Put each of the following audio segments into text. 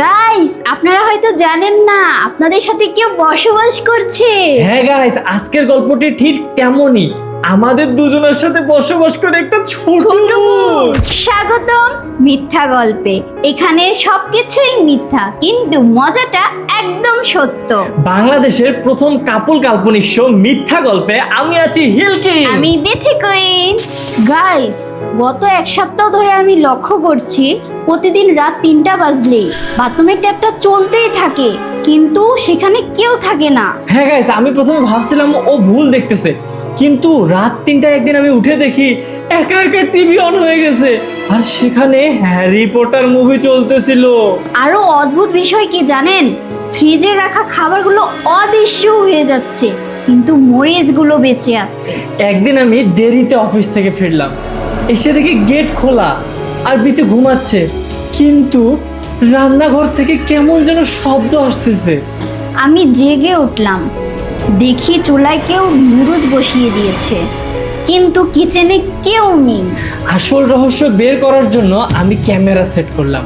Guys আপনারা হয়তো জানেন না আপনাদের সাথে কেউ বসবাস করছে। হ্যাঁ গাইস আজকের গল্পটি ঠিক তেমনই। আমাদের দুজনের সাথে বসবাস করে একটা ছোট। স্বাগতম মিথ্যা গল্পে। এখানে সবকিছুই মিথ্যা কিন্তু মজাটা একদম সত্য। বাংলাদেশের প্রথম কাপল কাল্পনিক শো মিথ্যা গল্পে আমি আছি হিলকি। আমি বেথি কুইন। গাইস গত এক সপ্তাহ ধরে আমি লক্ষ্য করছি প্রতিদিন রাত তিনটা বাজলেই বাথরুমের ট্যাপটা চলতেই থাকে কিন্তু সেখানে কেউ থাকে না। হ্যাঁ গাইস আমি প্রথমে ভাবছিলাম ও ভুল দেখতেছে কিন্তু রাত তিনটায় একদিন আমি উঠে দেখি একা একা টিভি অন হয়ে গেছে। আর সেখানে হ্যারি পটার মুভি চলতেছিল। আরও অদ্ভুত বিষয় কি জানেন? ফ্রিজে রাখা খাবারগুলো অদৃশ্য হয়ে যাচ্ছে কিন্তু মরিচগুলো বেঁচে আছে। একদিন আমি দেরিতে অফিস থেকে ফিরলাম। এসে দেখি গেট খোলা আর বিতে ঘুমাচ্ছে। কিন্তু রান্নাঘর থেকে কেমন যেন শব্দ আসতেছে। আমি জেগে উঠলাম। দেখি চুলায় কেউ নুডলস বসিয়ে দিয়েছে। কিন্তু কিচেনে কেউ নেই। আসল রহস্য বের করার জন্য আমি ক্যামেরা সেট করলাম।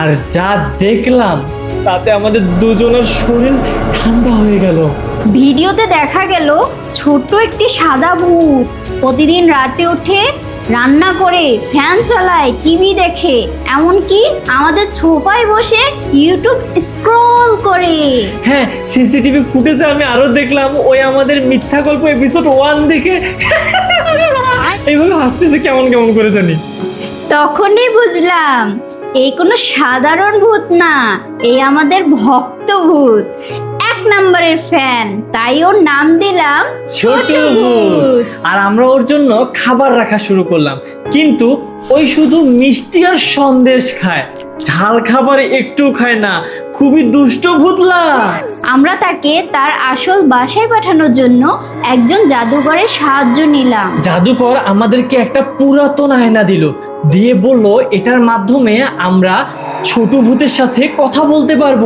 আর যা দেখলাম তাতে আমাদের দুজনের শরীর ঠান্ডা হয়ে গেল। ভিডিওতে দেখা গেল ছোট্ট একটি সাদা ভূত। প্রতিদিন রাতে উঠে রান্না করে ফ্যান চালায় টিভি দেখে এমনকি আমাদের ছোপায় বসে ইউটিউব স্ক্রল করে। হ্যাঁ সিসিটিভি ফুটেজে আমি আরও দেখলাম ওই আমাদের মিথ্যা গল্প এপিসোড ওয়ান দেখে। এইভাবে হাসতেছে কেমন কেমন করে জানি। তখনই বুঝলাম এই কোনো সাধারণ ভূত না এই আমাদের ভক্ত ভূত। নম্বরের ফ্যান তাই ওর নাম দিলাম ছোটু ভূত। আর আমরা ওর জন্য খাবার রাখা শুরু করলাম। কিন্তু ওই শুধু মিষ্টি আর সন্দেশ খায়। ঝাল খাবার একটু খায় না। খুবই দুষ্ট ভূতলা। আমরা তাকে তার আসল বাসায় পাঠানোর জন্য একজন জাদুঘরের সাহায্য নিলাম। জাদুকর আমাদেরকে একটা পুরাতন আয়না দিল দিয়ে বলল এটার মাধ্যমে আমরা ছোট ভূতের সাথে কথা বলতে পারব।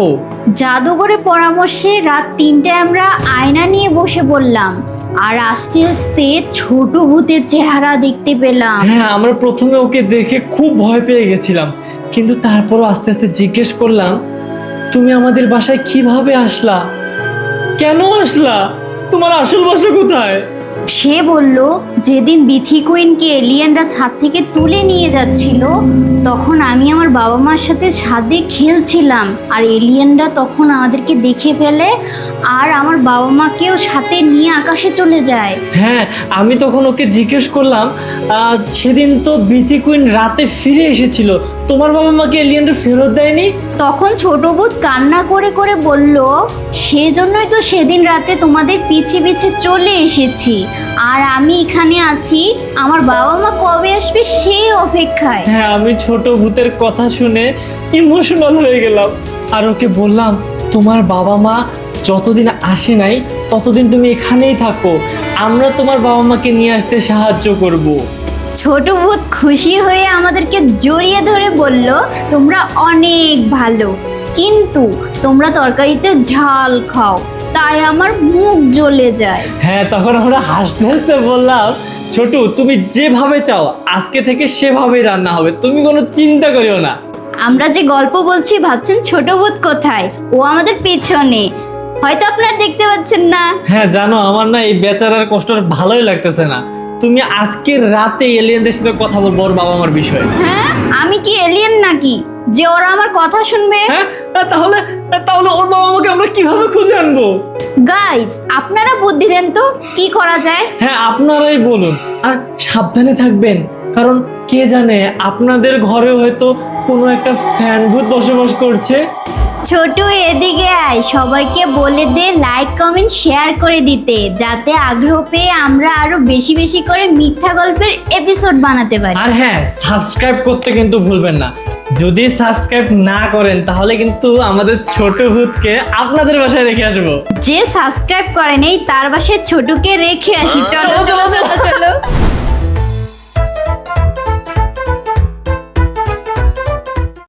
জাদুঘরের পরামর্শে রাত তিনটায় আমরা আয়না নিয়ে বসে পড়লাম। আর আস্তে আস্তে ছোট ভূতের চেহারা দেখতে পেলাম। হ্যাঁ আমরা প্রথমে ওকে দেখে খুব ভয় পেয়ে গেছিলাম। কিন্তু তারপরও আস্তে আস্তে জিজ্ঞেস করলাম, তুমি আমাদের বাসায় কীভাবে আসলা? কেন আসলা? তোমার আসল বাসা কোথায়? সে বলল, যেদিন বিথি কুইনকে এলিয়েনরা ছাদ থেকে তুলে নিয়ে যাচ্ছিল, তখন আমি আমার বাবা মার সাথে ছাদে খেলছিলাম। আর এলিয়েনরা তখন আমাদেরকে দেখে ফেলে আর আমার বাবা মাকেও সাথে নিয়ে আকাশে চলে যায়। হ্যাঁ আমি তখন ওকে জিজ্ঞেস করলাম সেদিন তো বিথি কুইন রাতে ফিরে এসেছিল তোমার বাবা মাকে এলিয়েনটা ফেরত দেয়নি? তখন ছোট বুধ কান্না করে করে বলল সেজন্যই তো সেদিন রাতে তোমাদের পিছে পিছে চলে এসেছি। আর আমি এখানে আছি আমার বাবা মা কবে আসবে সেই অপেক্ষায়। হ্যাঁ আমি ছোট ভূতের কথা শুনে ইমোশনাল হয়ে গেলাম। আর ওকে বললাম তোমার বাবা মা যতদিন আসে নাই ততদিন তুমি এখানেই থাকো। আমরা তোমার বাবা মাকে নিয়ে আসতে সাহায্য করব। ছোট ভূত খুশি হয়ে আমাদেরকে জড়িয়ে ধরে বলল তোমরা অনেক ভালো। কিন্তু তোমরা তরকারিতে ঝাল খাও তাই আমার মুখ জ্বলে যায়। হ্যাঁ তখন আমরা হাসতে হাসতে বললাম ছোটু তুমি যেভাবে চাও আজকে থেকে সেভাবেই রান্না হবে। তুমি কোনো চিন্তা করিও না। আমরা যে গল্প বলছি ভাবছেন ছোট ভূত কোথায়? ও আমাদের পেছনে। হয়তো আপনারা দেখতে পাচ্ছেন না। হ্যাঁ জানো আমার না এই বেচারার কষ্ট ভালোই লাগতেছে না। তুমি আজকের রাতে এলিয়েনদের সাথে কথা বলব ওর বাবা মার বিষয়ে। হ্যাঁ? আমি কি এলিয়েন নাকি? যে ওরা আমার কথা শুনবে? হ্যাঁ? তাহলে তাহলে ওর বাবা মাকে আমরা কীভাবে খুঁজে আনব? গাইস আপনারা বুদ্ধি দেন তো কি করা যায়? হ্যাঁ আপনারাই বলুন। আর সাবধানে থাকবেন কারণ কে জানে আপনাদের ঘরে হয়তো কোনো একটা ফ্যান ভূত বসবাস করছে। ছোট এদিকে আয়। সবাইকে বলে দে লাইক কমেন্ট শেয়ার করে দিতে যাতে আগ্রহ পেয়ে আমরা আরও বেশি বেশি করে মিথ্যা গল্পের এপিসোড বানাতে পারি। আর হ্যাঁ সাবস্ক্রাইব করতে কিন্তু ভুলবেন না। যদি সাবস্ক্রাইব না করেন তাহলে কিন্তু আমাদের ছোট ভূতকে আপনাদের বাসায় রেখে আসব। যে সাবস্ক্রাইব করে নেই তার বাসায় ছোটকে রেখে আসি। চলো, চলো চলো চলো।